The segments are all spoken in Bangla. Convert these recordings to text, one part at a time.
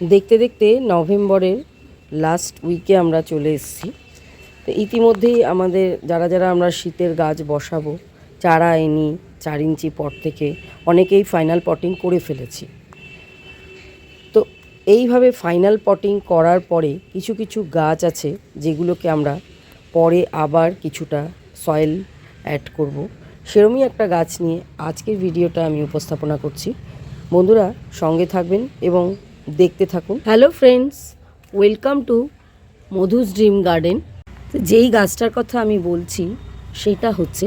দেখতে দেখতে নভেম্বরের লাস্ট উইকে আমরা চলে এসেছি। তো ইতিমধ্যেই আমাদের, যারা যারা আমরা শীতের গাছ বসাবো, চারা এনি, চার ইঞ্চি পট থেকে, অনেকেই ফাইনাল পটিং করে ফেলেছি। তো এইভাবে ফাইনাল পটিং করার পরে কিছু কিছু গাছ আছে যেগুলোকে আমরা পরে আবার কিছুটা সয়েল অ্যাড করব। সেরমই একটা গাছ নিয়ে আজকের ভিডিওটা আমি উপস্থাপনা করছি। বন্ধুরা সঙ্গে থাকবেন এবং দেখতে থাকুন। Hello friends welcome to Madhu's dream garden যেই গাছটার কথা আমি বলছি, সেটা হচ্ছে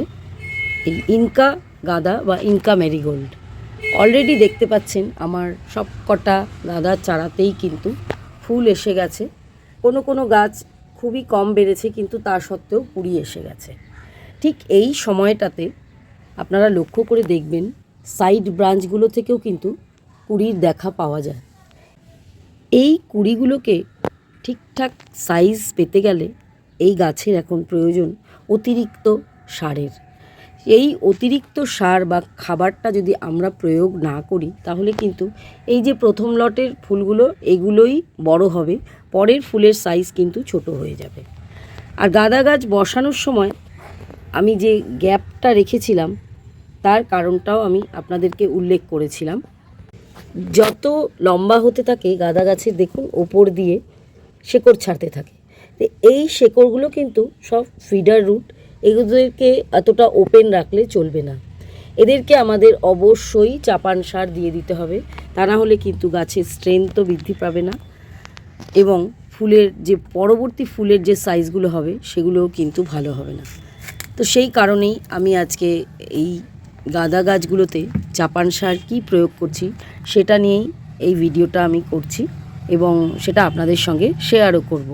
এই ইনকা গাঁদা বা ইনকা ম্যারিগোল্ড। অলরেডি দেখতে পাচ্ছেন, আমার সব কটা গাঁদার চারাতেই কিন্তু ফুল এসে গেছে। কোনো কোনো গাছ খুবই কম বেড়েছে, কিন্তু তা সত্ত্বেও কুড়ি এসে গেছে। ঠিক এই সময়টাতে আপনারা লক্ষ্য করে দেখবেন সাইড ব্রাঞ্চগুলো থেকেও কিন্তু কুড়ির দেখা পাওয়া যায়। এই কুড়িগুলোকে ঠিকঠাক সাইজ পেতে গেলে এই গাছের এখন প্রয়োজন অতিরিক্ত সারের। এই অতিরিক্ত সার বা খাবারটা যদি আমরা প্রয়োগ না করি, তাহলে কিন্তু এই যে প্রথম লটের ফুলগুলো, এগুলোই বড় হবে, পরের ফুলের সাইজ কিন্তু ছোট হয়ে যাবে। আর গাঁদা গাছ বসানোর সময় আমি যে গ্যাপটা রেখেছিলাম, তার কারণটাও আমি আপনাদেরকে উল্লেখ করেছিলাম। যত লম্বা হতে থাকে গাঁদা গাছের, দেখুন, ওপর দিয়ে শেকড় ছাড়তে থাকে। তো এই শেকড়গুলো কিন্তু সব ফিডার রুট এগুলোদেরকে এতটা ওপেন রাখলে চলবে না। এদেরকে আমাদের অবশ্যই চাপান সার দিয়ে দিতে হবে, তা না হলে কিন্তু গাছের স্ট্রেংথও বৃদ্ধি পাবে না। এবং ফুলের যে, পরবর্তী ফুলের যে সাইজগুলো হবে, সেগুলোও কিন্তু ভালো হবে না। তো সেই কারণেই আমি আজকে এই গাঁদা গাছগুলোতে চাপান সার কী প্রয়োগ করছি সেটা নিয়েই এই ভিডিওটা আমি করছি এবং সেটা আপনাদের সঙ্গে শেয়ারও করব।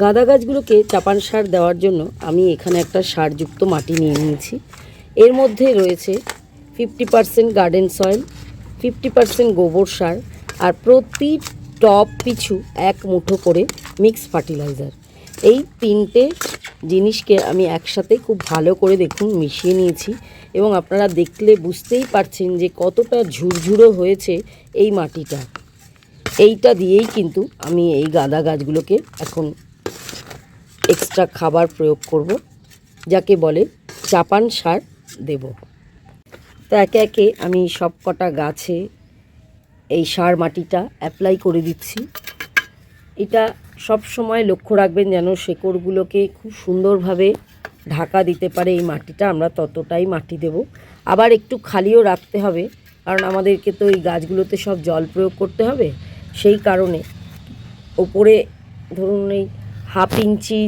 গাঁদা গাছগুলোকে চাপান সার দেওয়ার জন্য আমি এখানে একটা সারযুক্ত মাটি নিয়ে নিয়েছি এর মধ্যে রয়েছে fifty percent garden soil, fifty percent গোবর সার আর প্রতি টপ পিছু এক মুঠো করে মিক্স ফার্টিলাইজার এই তিনটে জিনিসকে আমি একসাথে খুব ভালো করে দেখুন মিশিয়ে নিয়েছি এবং আপনারা দেখলে বুঝতেই পারছেন যে কতটা ঝুরঝুরো হয়েছে এই মাটিটা। এইটা দিয়েই কিন্তু আমি এই গাঁদা গাছগুলোকে এখন এক্সট্রা খাবার প্রয়োগ করব, যাকে বলে চাপান সার দেব। তো একে একে আমি সব কটা গাছে এই সার মাটিটা অ্যাপ্লাই করে দিচ্ছি। এটা সব সময় লক্ষ্য রাখবেন যেন শেকড়গুলোকে খুব সুন্দরভাবে ঢাকা দিতে পারে এই মাটিটা, আমরা ততটাই মাটি দেব। আবার একটু খালিও রাখতে হবে, কারণ আমাদেরকে তো এই গাছগুলোতে সব জল প্রয়োগ করতে হবে। সেই কারণে ওপরে ধরুন এই হাফ ইঞ্চি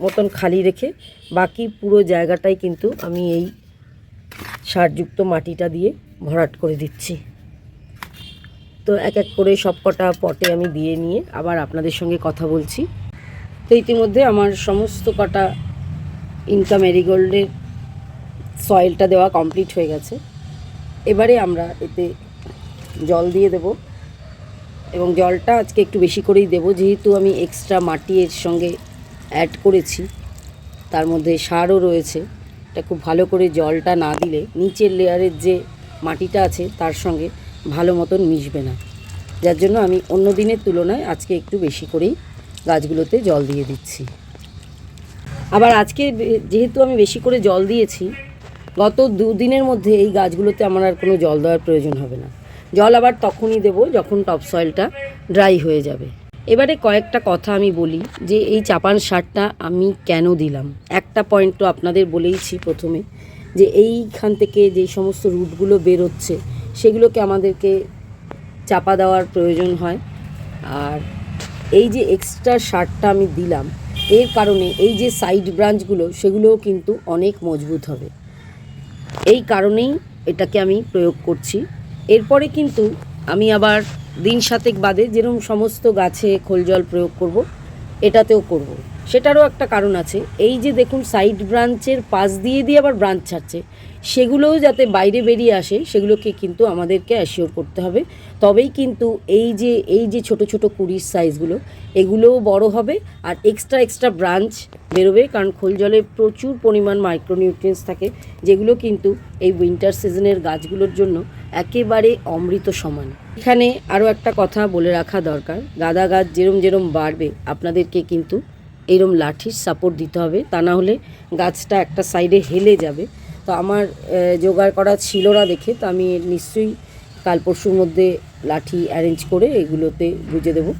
মতন খালি রেখে বাকি পুরো জায়গাটাই কিন্তু আমি এই সারযুক্ত মাটিটা দিয়ে ভরাট করে দিচ্ছি। তো এক এক করে সব কটা পটে আমি দিয়ে নিয়ে আবার আপনাদের সঙ্গে কথা বলছি। তো ইতিমধ্যে আমার সমস্ত কটা ইনকা মেরিগোল্ডের সয়েলটা দেওয়া কমপ্লিট হয়ে গেছে। এবারে আমরা এতে জল দিয়ে দেব এবং জলটা আজকে একটু বেশি করেই দেব। যেহেতু আমি এক্সট্রা মাটি এর সঙ্গে অ্যাড করেছি, তার মধ্যে সারও রয়েছে। এটা খুব ভালো করে জলটা না দিলে নিচের লেয়ারের যে মাটিটা আছে, তার সঙ্গে ভালো মতন মিশবে না। যার জন্য আমি অন্য দিনের তুলনায় আজকে একটু বেশি করেই গাছগুলোতে জল দিয়ে দিচ্ছি। আবার আজকে যেহেতু আমি বেশি করে জল দিয়েছি, গত দুদিনের মধ্যে এই গাছগুলোতে আমার আর কোনো জল দেওয়ার প্রয়োজন হবে না। জল আবার তখনই দেবো যখন টপ সয়েলটা ড্রাই হয়ে যাবে। এবারে কয়েকটা কথা আমি বলি যে এই চাপান সারটা আমি কেন দিলাম। একটা পয়েন্ট তো আপনাদের বলেইছি প্রথমে যে এইখান থেকে যে সমস্ত রুটগুলো বেরোচ্ছে সেগুলোকে আমাদেরকে চাপা দেওয়ার প্রয়োজন হয়। আর এই যে এক্সট্রা সারটা আমি দিলাম, এর কারণে এই যে সাইড ব্রাঞ্চগুলো সেগুলোও কিন্তু অনেক মজবুত হবে। এই কারণেই এটাকে আমি প্রয়োগ করছি। এরপরে কিন্তু আমি আবার দিন সাতেক বাদে যেরকম সমস্ত গাছে খোল জল প্রয়োগ করব, এটাতেও করব। সেটারও একটা কারণ আছে। এই যে দেখুন সাইড ব্রাঞ্চের পাশ দিয়ে দিয়ে আবার ব্রাঞ্চ ছাড়ছে। সেগুলোও যাতে বাইরে বেরিয়ে আসে, সেগুলোকে কিন্তু আমাদেরকে অ্যাসিওর করতে হবে। তবেই কিন্তু এই যে এই যে ছোট ছোট কুড়ির সাইজগুলো এগুলোও বড় হবে আর এক্সট্রা এক্সট্রা ব্রাঞ্চ বেরোবে। কারণ খোল জলে প্রচুর পরিমাণ মাইক্রোনিউট্রিয়েন্টস থাকে, যেগুলো কিন্তু এই উইন্টার সিজনের গাছগুলোর জন্য একেবারে অমৃত সমান। এখানে আরও একটা কথা বলে রাখা দরকার। গাদা গাছ যেরম যেরম বাড়বে, আপনাদেরকে কিন্তু এরম লাঠির সাপোর্ট দিতে হবে। তা না হলে গাছটা একটা সাইডে হেলে যাবে। তো আমার জোগাড় করা ছিল না দেখে, তো আমি নিশ্চয়ই কাল পরশুর মধ্যে লাঠি অ্যারেঞ্জ করে এগুলোতে গুজে দেবো।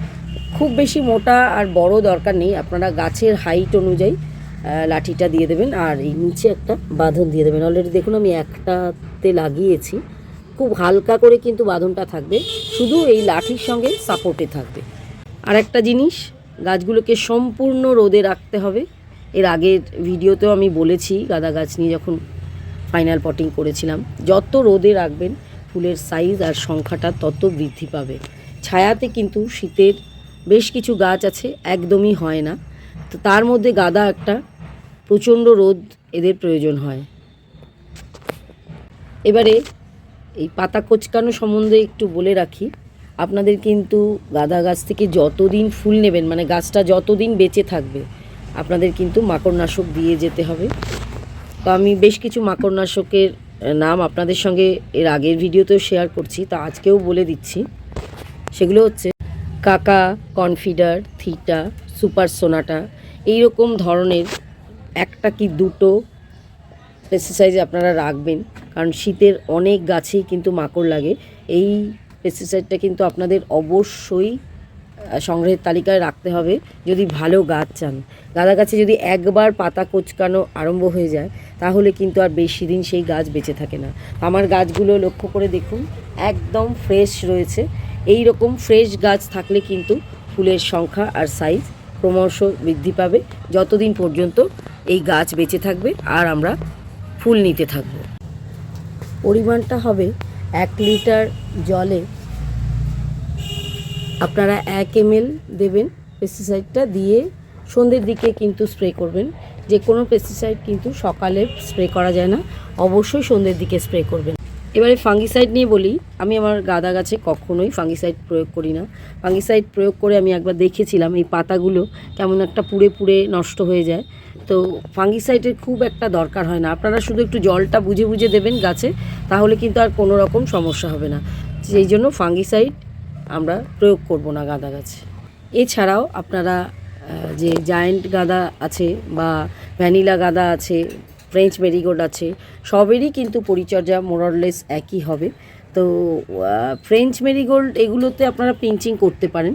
খুব বেশি মোটা আর বড় দরকার নেই। আপনারা গাছের হাইট অনুযায়ী লাঠিটা দিয়ে দেবেন। আর এই নিচে একটা বাঁধন দিয়ে দেবেন। অলরেডি দেখুন আমি একটাতে লাগিয়েছি। খুব হালকা করে কিন্তু বাঁধনটা থাকবে। শুধু এই লাঠির সঙ্গে সাপোর্টে থাকবে। আর একটা জিনিস গাছগুলোকে সম্পূর্ণ রোদে রাখতে হবে। এর আগের ভিডিওতেও আমি বলেছি, গাঁদা গাছ নিয়ে যখন ফাইনাল পটিং করেছিলাম, যত রোদে রাখবেন, ফুলের সাইজ আর সংখ্যাটা তত বৃদ্ধি পাবে। ছায়াতে কিন্তু শীতের বেশ কিছু গাছ আছে, একদমই হয় না। তো তার মধ্যে গাদা একটা প্রচণ্ড রোদ এদের প্রয়োজন হয়। এবারে এই পাতা কোচকানো সম্বন্ধে একটু বলে রাখি। আপনাদের কিন্তু গাঁদা গাছ থেকে যতদিন ফুল নেবেন মানে গাছটা যতদিন বেঁচে থাকবে, আপনাদের কিন্তু মাকড়নাশক দিয়ে যেতে হবে। তো আমি বেশ কিছু মাকড়নাশকের নাম আপনাদের সঙ্গে এর আগের ভিডিওতেও শেয়ার করছি, তা আজকেও বলে দিচ্ছি। সেগুলো হচ্ছে কাকা, কনফিডার, থিটা, সুপার সোনাটা এই রকম ধরনের একটা কি দুটো পেস্টিসাইড আপনারা রাখবেন, কারণ শীতের অনেক গাছেই কিন্তু মাকড় লাগে। এই পেস্টিসাইডটা কিন্তু আপনাদের অবশ্যই সংগ্রহের তালিকায় রাখতে হবে যদি ভালো গাছ চান। গাঁদা গাছে যদি একবার পাতা কোচকানো আরম্ভ হয়ে যায়, তাহলে কিন্তু আর বেশি দিন সেই গাছ বেঁচে থাকে না। আমার গাছগুলো লক্ষ্য করে দেখুন, একদম ফ্রেশ রয়েছে। এই রকম ফ্রেশ গাছ থাকলে কিন্তু ফুলের সংখ্যা আর সাইজ ক্রমশ বৃদ্ধি পাবে। যতদিন পর্যন্ত এই গাছ বেঁচে থাকবে আর আমরা ফুল নিতে থাকব। পরিমাণটা হবে এক লিটার জলে আপনারা এক এমএল দেবেন পেস্টিসাইডটা দিয়ে সন্ধ্যের দিকে কিন্তু স্প্রে করবেন। যে কোনো পেস্টিসাইড কিন্তু সকালে স্প্রে করা যায় না, অবশ্যই সন্ধ্যের দিকে স্প্রে করবেন। এবারে ফাঙ্গিসাইড নিয়ে বলি, আমি আমার গাঁদা গাছে কখনোই ফাঙ্গিসাইড প্রয়োগ করি না। ফাঙ্গিসাইড প্রয়োগ করে আমি একবার দেখেছিলাম এই পাতাগুলো কেমন একটা পুড়ে পুড়ে নষ্ট হয়ে যায়। তো ফাঙ্গিসাইডের খুব একটা দরকার হয় না। আপনারা শুধু একটু জলটা বুঝে বুঝে দেবেন গাছে, তাহলে কিন্তু আর কোনো রকম সমস্যা হবে না। সেই জন্য ফাঙ্গিসাইড আমরা প্রয়োগ করব না গাঁদা গাছে। এছাড়াও আপনারা যে জায়েন্ট গাঁদা আছে বা ভ্যানিলা গাঁদা আছে ফ্রেঞ্চ মেরিগোল্ড আছে, সবেরই কিন্তু পরিচর্যা মোরলেস একই হবে। তো ফ্রেঞ্চ মেরিগোল্ড এগুলোতে আপনারা পিঞ্চিং করতে পারেন।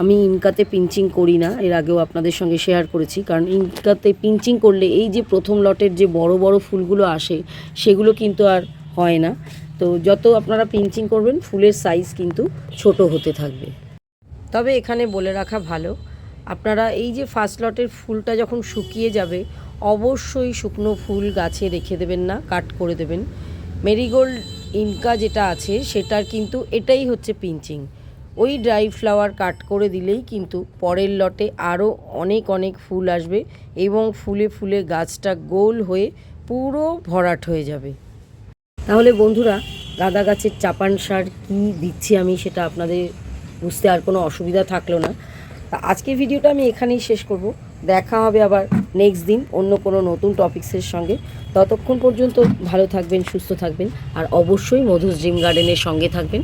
আমি ইনকাতে পিঞ্চিং করি না, এর আগেও আপনাদের সঙ্গে শেয়ার করেছি। কারণ ইনকাতে পিঞ্চিং করলে এই যে প্রথম লটের যে বড় বড় ফুলগুলো আসে, সেগুলো কিন্তু আর হয় না। তো যত আপনারা পিঞ্চিং করবেন, ফুলের সাইজ কিন্তু ছোট হতে থাকবে। তবে এখানে বলে রাখা ভালো, আপনারা এই যে ফার্স্ট লটের ফুলটা যখন শুকিয়ে যাবে, অবশ্যই শুকনো ফুল গাছে রেখে দেবেন না কাট করে দেবেন। মেরিগোল্ড ইনকা যেটা আছে, সেটার কিন্তু এটাই হচ্ছে পিঞ্চিং ওই ড্রাই ফ্লাওয়ার কাট করে দিলেই কিন্তু পরের লটে আরও অনেক অনেক ফুল আসবে এবং ফুলে ফুলে গাছটা গোল হয়ে পুরো ভরাট হয়ে যাবে। তাহলে বন্ধুরা, গাঁদা গাছের চাপান সার কী দিচ্ছি আমি সেটা আপনাদের বুঝতে আর কোনো অসুবিধা থাকল না। তা আজকের ভিডিওটা আমি এখানেই শেষ করব। দেখা হবে আবার নেক্সট দিন অন্য কোনো নতুন টপিক্সের সঙ্গে। ততক্ষণ পর্যন্ত ভালো থাকবেন, সুস্থ থাকবেন, আর অবশ্যই মধুর ড্রিম গার্ডেনের সঙ্গে থাকবেন।